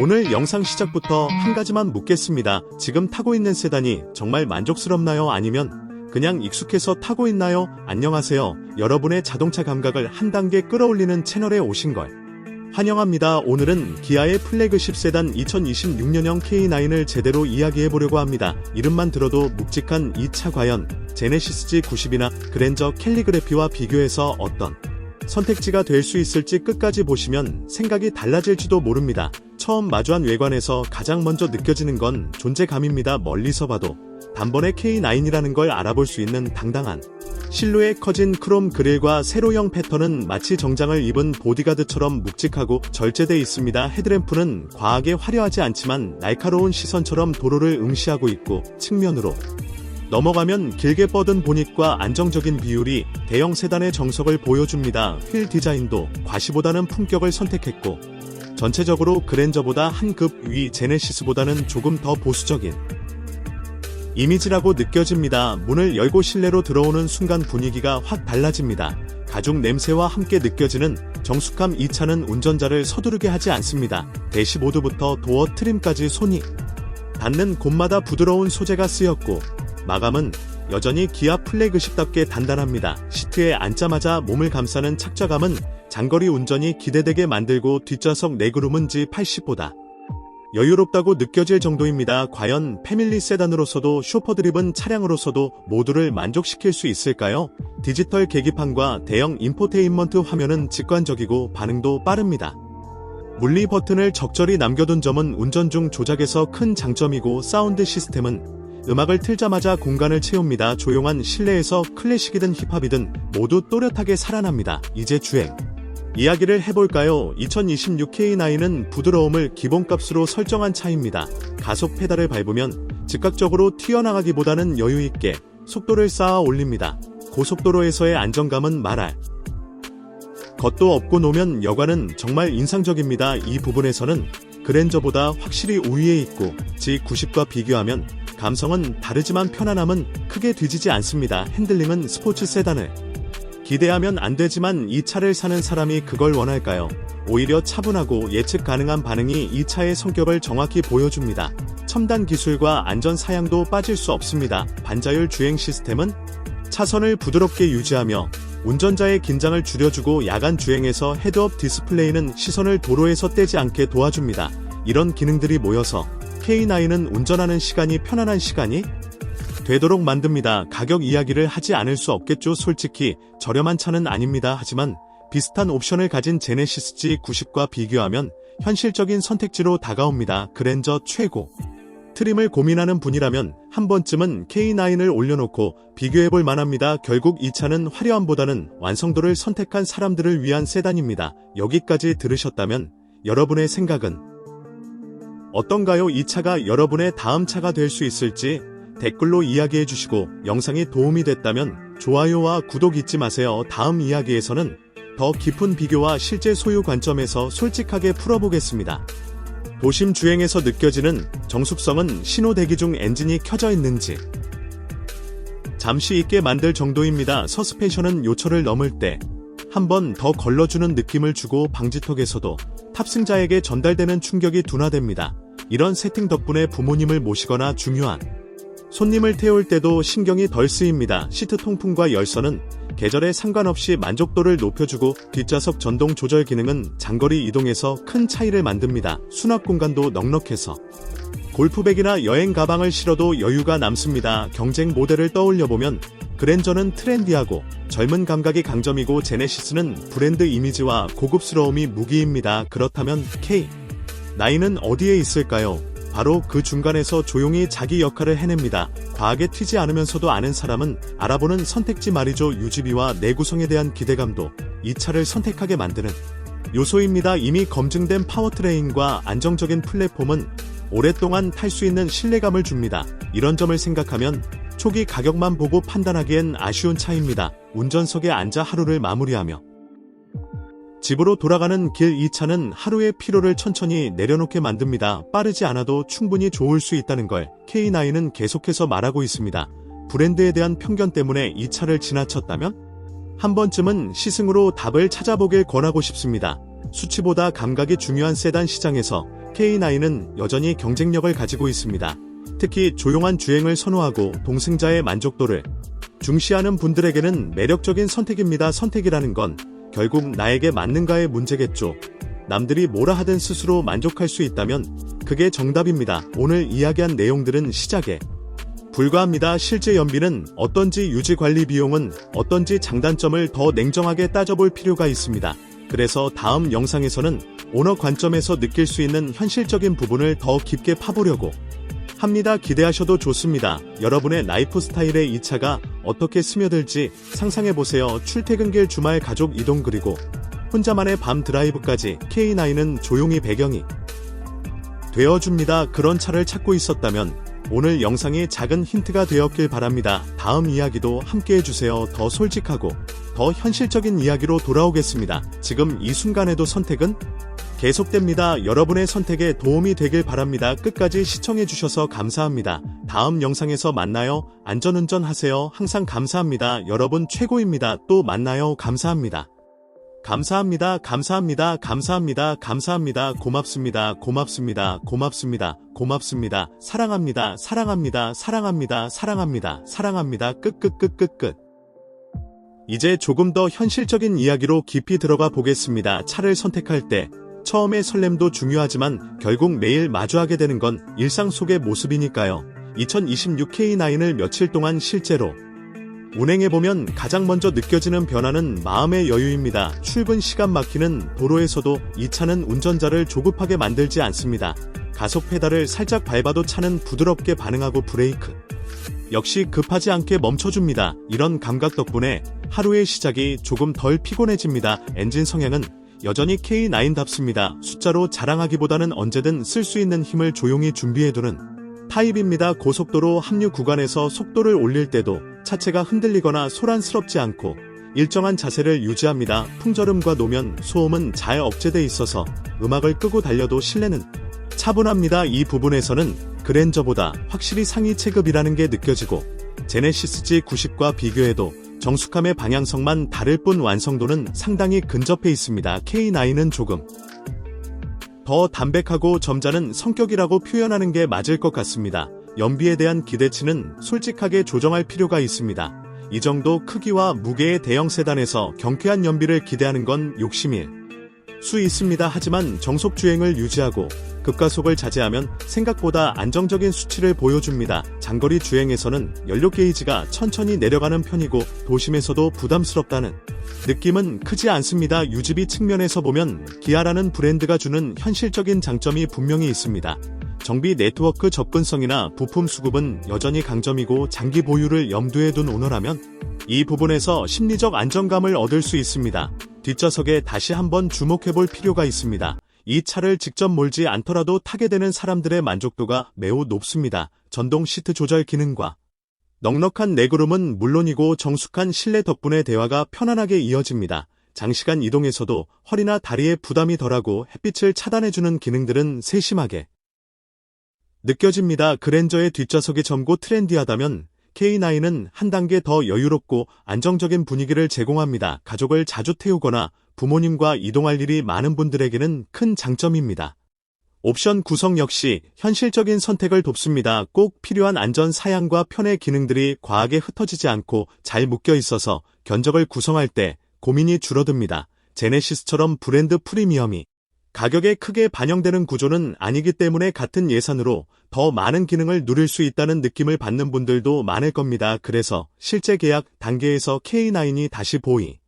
오늘 영상 시작부터 한 가지만 묻겠습니다. 지금 타고 있는 세단이 정말 만족스럽나요? 아니면 그냥 익숙해서 타고 있나요? 안녕하세요. 여러분의 자동차 감각을 한 단계 끌어올리는 채널에 오신 걸 환영합니다. 오늘은 기아의 플래그십 세단 2026년형 K9을 제대로 이야기해 보려고 합니다. 이름만 들어도 묵직한 이 차 과연 제네시스 G90이나 그랜저 캘리그래피와 비교해서 어떤 선택지가 될 수 있을지 끝까지 보시면 생각이 달라질지도 모릅니다. 처음 마주한 외관에서 가장 먼저 느껴지는 건 존재감입니다. 멀리서 봐도 단번에 K9이라는 걸 알아볼 수 있는 당당한 실루엣 커진 크롬 그릴과 세로형 패턴은 마치 정장을 입은 보디가드처럼 묵직하고 절제돼 있습니다. 헤드램프는 과하게 화려하지 않지만 날카로운 시선처럼 도로를 응시하고 있고 측면으로 넘어가면 길게 뻗은 보닛과 안정적인 비율이 대형 세단의 정석을 보여줍니다. 휠 디자인도 과시보다는 품격을 선택했고 전체적으로 그랜저보다 한 급 위 제네시스보다는 조금 더 보수적인 이미지라고 느껴집니다. 문을 열고 실내로 들어오는 순간 분위기가 확 달라집니다. 가죽 냄새와 함께 느껴지는 정숙함 이 차는 운전자를 서두르게 하지 않습니다. 대시보드부터 도어 트림까지 손이 닿는 곳마다 부드러운 소재가 쓰였고 마감은 여전히 기아 플래그십답게 단단합니다. 시트에 앉자마자 몸을 감싸는 착좌감은 장거리 운전이 기대되게 만들고 뒷좌석 내구름은 G80보다 여유롭다고 느껴질 정도입니다. 과연 패밀리 세단으로서도 쇼퍼드립은 차량으로서도 모두를 만족시킬 수 있을까요? 디지털 계기판과 대형 인포테인먼트 화면은 직관적이고 반응도 빠릅니다. 물리 버튼을 적절히 남겨둔 점은 운전 중 조작에서 큰 장점이고 사운드 시스템은 음악을 틀자마자 공간을 채웁니다. 조용한 실내에서 클래식이든 힙합이든 모두 또렷하게 살아납니다. 이제 주행. 이야기를 해볼까요? 2026 K9은 부드러움을 기본값으로 설정한 차입니다. 가속 페달을 밟으면 즉각적으로 튀어나가기보다는 여유있게 속도를 쌓아 올립니다. 고속도로에서의 안정감은 말할 것도 없고 노면 여과는 정말 인상적입니다. 이 부분에서는 그랜저보다 확실히 우위에 있고 G90과 비교하면 감성은 다르지만 편안함은 크게 뒤지지 않습니다. 핸들링은 스포츠 세단을 기대하면 안 되지만 이 차를 사는 사람이 그걸 원할까요? 오히려 차분하고 예측 가능한 반응이 이 차의 성격을 정확히 보여줍니다. 첨단 기술과 안전 사양도 빠질 수 없습니다. 반자율 주행 시스템은 차선을 부드럽게 유지하며 운전자의 긴장을 줄여주고 야간 주행에서 헤드업 디스플레이는 시선을 도로에서 떼지 않게 도와줍니다. 이런 기능들이 모여서 K9은 운전하는 시간이 편안한 시간이 되도록 만듭니다. 가격 이야기를 하지 않을 수 없겠죠. 솔직히 저렴한 차는 아닙니다. 하지만 비슷한 옵션을 가진 제네시스 G90과 비교하면 현실적인 선택지로 다가옵니다. 그랜저 최고. 트림을 고민하는 분이라면 한 번쯤은 K9을 올려놓고 비교해볼 만합니다. 결국 이 차는 화려함보다는 완성도를 선택한 사람들을 위한 세단입니다. 여기까지 들으셨다면 여러분의 생각은 어떤가요? 이 차가 여러분의 다음 차가 될 수 있을지 댓글로 이야기해 주시고 영상이 도움이 됐다면 좋아요와 구독 잊지 마세요. 다음 이야기에서는 더 깊은 비교와 실제 소유 관점에서 솔직하게 풀어보겠습니다. 도심 주행에서 느껴지는 정숙성은 신호 대기 중 엔진이 켜져 있는지 잠시 있게 만들 정도입니다. 서스펜션은 요철을 넘을 때 한 번 더 걸러주는 느낌을 주고 방지턱에서도 탑승자에게 전달되는 충격이 둔화됩니다. 이런 세팅 덕분에 부모님을 모시거나 중요한 손님을 태울 때도 신경이 덜 쓰입니다. 시트 통풍과 열선은 계절에 상관없이 만족도를 높여주고 뒷좌석 전동 조절 기능은 장거리 이동에서 큰 차이를 만듭니다. 수납 공간도 넉넉해서 골프백이나 여행 가방을 실어도 여유가 남습니다. 경쟁 모델을 떠올려보면 그랜저는 트렌디하고 젊은 감각이 강점이고 제네시스는 브랜드 이미지와 고급스러움이 무기입니다. 그렇다면 K 나이는 어디에 있을까요? 바로 그 중간에서 조용히 자기 역할을 해냅니다. 과하게 튀지 않으면서도 아는 사람은 알아보는 선택지 말이죠. 유지비와 내구성에 대한 기대감도 이 차를 선택하게 만드는 요소입니다. 이미 검증된 파워트레인과 안정적인 플랫폼은 오랫동안 탈 수 있는 신뢰감을 줍니다. 이런 점을 생각하면 초기 가격만 보고 판단하기엔 아쉬운 차입니다. 운전석에 앉아 하루를 마무리하며 집으로 돌아가는 길이 차는 하루의 피로를 천천히 내려놓게 만듭니다. 빠르지 않아도 충분히 좋을 수 있다는 걸 K9은 계속해서 말하고 있습니다. 브랜드에 대한 편견 때문에 이 차를 지나쳤다면? 한 번쯤은 시승으로 답을 찾아보길 권하고 싶습니다. 수치보다 감각이 중요한 세단 시장에서 K9은 여전히 경쟁력을 가지고 있습니다. 특히 조용한 주행을 선호하고 동승자의 만족도를 중시하는 분들에게는 매력적인 선택입니다. 선택이라는 건 결국 나에게 맞는가의 문제겠죠. 남들이 뭐라 하든 스스로 만족할 수 있다면 그게 정답입니다. 오늘 이야기한 내용들은 시작에 불과합니다. 실제 연비는 어떤지 유지 관리 비용은 어떤지 장단점을 더 냉정하게 따져볼 필요가 있습니다. 그래서 다음 영상에서는 오너 관점에서 느낄 수 있는 현실적인 부분을 더 깊게 파보려고 합니다. 기대하셔도 좋습니다. 여러분의 라이프 스타일에 이 차가 어떻게 스며들지 상상해보세요. 출퇴근길 주말 가족 이동 그리고 혼자만의 밤 드라이브까지 K9은 조용히 배경이 되어줍니다. 그런 차를 찾고 있었다면 오늘 영상이 작은 힌트가 되었길 바랍니다. 다음 이야기도 함께 해주세요. 더 솔직하고 더 현실적인 이야기로 돌아오겠습니다. 지금 이 순간에도 선택은 계속됩니다. 여러분의 선택에 도움이 되길 바랍니다. 끝까지 시청해주셔서 감사합니다. 다음 영상에서 만나요. 안전운전 하세요. 항상 감사합니다. 여러분 최고입니다. 또 만나요. 감사합니다. 감사합니다. 감사합니다. 감사합니다. 감사합니다. 고맙습니다. 고맙습니다. 고맙습니다. 고맙습니다. 사랑합니다. 사랑합니다. 사랑합니다. 사랑합니다. 사랑합니다. 끝끝끝끝끝. 이제 조금 더 현실적인 이야기로 깊이 들어가 보겠습니다. 차를 선택할 때 처음의 설렘도 중요하지만 결국 매일 마주하게 되는 건 일상 속의 모습이니까요. 2026 K9을 며칠 동안 실제로 운행해보면 가장 먼저 느껴지는 변화는 마음의 여유입니다. 출근 시간 막히는 도로에서도 이 차는 운전자를 조급하게 만들지 않습니다. 가속 페달을 살짝 밟아도 차는 부드럽게 반응하고 브레이크. 역시 급하지 않게 멈춰줍니다. 이런 감각 덕분에 하루의 시작이 조금 덜 피곤해집니다. 엔진 성향은 여전히 K9답습니다. 숫자로 자랑하기보다는 언제든 쓸 수 있는 힘을 조용히 준비해두는 타입입니다. 고속도로 합류 구간에서 속도를 올릴 때도 차체가 흔들리거나 소란스럽지 않고 일정한 자세를 유지합니다. 풍절음과 노면, 소음은 잘 억제돼 있어서 음악을 끄고 달려도 실내는 차분합니다. 이 부분에서는 그랜저보다 확실히 상위 체급이라는 게 느껴지고 제네시스 G90과 비교해도 정숙함의 방향성만 다를 뿐 완성도는 상당히 근접해 있습니다. K9은 조금 더 담백하고 점잖은 성격이라고 표현하는 게 맞을 것 같습니다. 연비에 대한 기대치는 솔직하게 조정할 필요가 있습니다. 이 정도 크기와 무게의 대형 세단에서 경쾌한 연비를 기대하는 건 욕심일 수 있습니다. 하지만 정속 주행을 유지하고 급가속을 자제하면 생각보다 안정적인 수치를 보여줍니다. 장거리 주행에서는 연료 게이지가 천천히 내려가는 편이고 도심에서도 부담스럽다는 느낌은 크지 않습니다. 유지비 측면에서 보면 기아라는 브랜드가 주는 현실적인 장점이 분명히 있습니다. 정비 네트워크 접근성이나 부품 수급은 여전히 강점이고 장기 보유를 염두에 둔 오너라면 이 부분에서 심리적 안정감을 얻을 수 있습니다. 뒷좌석에 다시 한번 주목해 볼 필요가 있습니다. 이 차를 직접 몰지 않더라도 타게 되는 사람들의 만족도가 매우 높습니다. 전동 시트 조절 기능과 넉넉한 내구름은 물론이고 정숙한 실내 덕분에 대화가 편안하게 이어집니다. 장시간 이동에서도 허리나 다리에 부담이 덜하고 햇빛을 차단해주는 기능들은 세심하게 느껴집니다. 그랜저의 뒷좌석이 젊고 트렌디하다면 K9은 한 단계 더 여유롭고 안정적인 분위기를 제공합니다. 가족을 자주 태우거나 부모님과 이동할 일이 많은 분들에게는 큰 장점입니다. 옵션 구성 역시 현실적인 선택을 돕습니다. 꼭 필요한 안전 사양과 편의 기능들이 과하게 흩어지지 않고 잘 묶여 있어서 견적을 구성할 때 고민이 줄어듭니다. 제네시스처럼 브랜드 프리미엄이 가격에 크게 반영되는 구조는 아니기 때문에 같은 예산으로 더 많은 기능을 누릴 수 있다는 느낌을 받는 분들도 많을 겁니다. 그래서 실제 계약 단계에서 K9이 다시 보이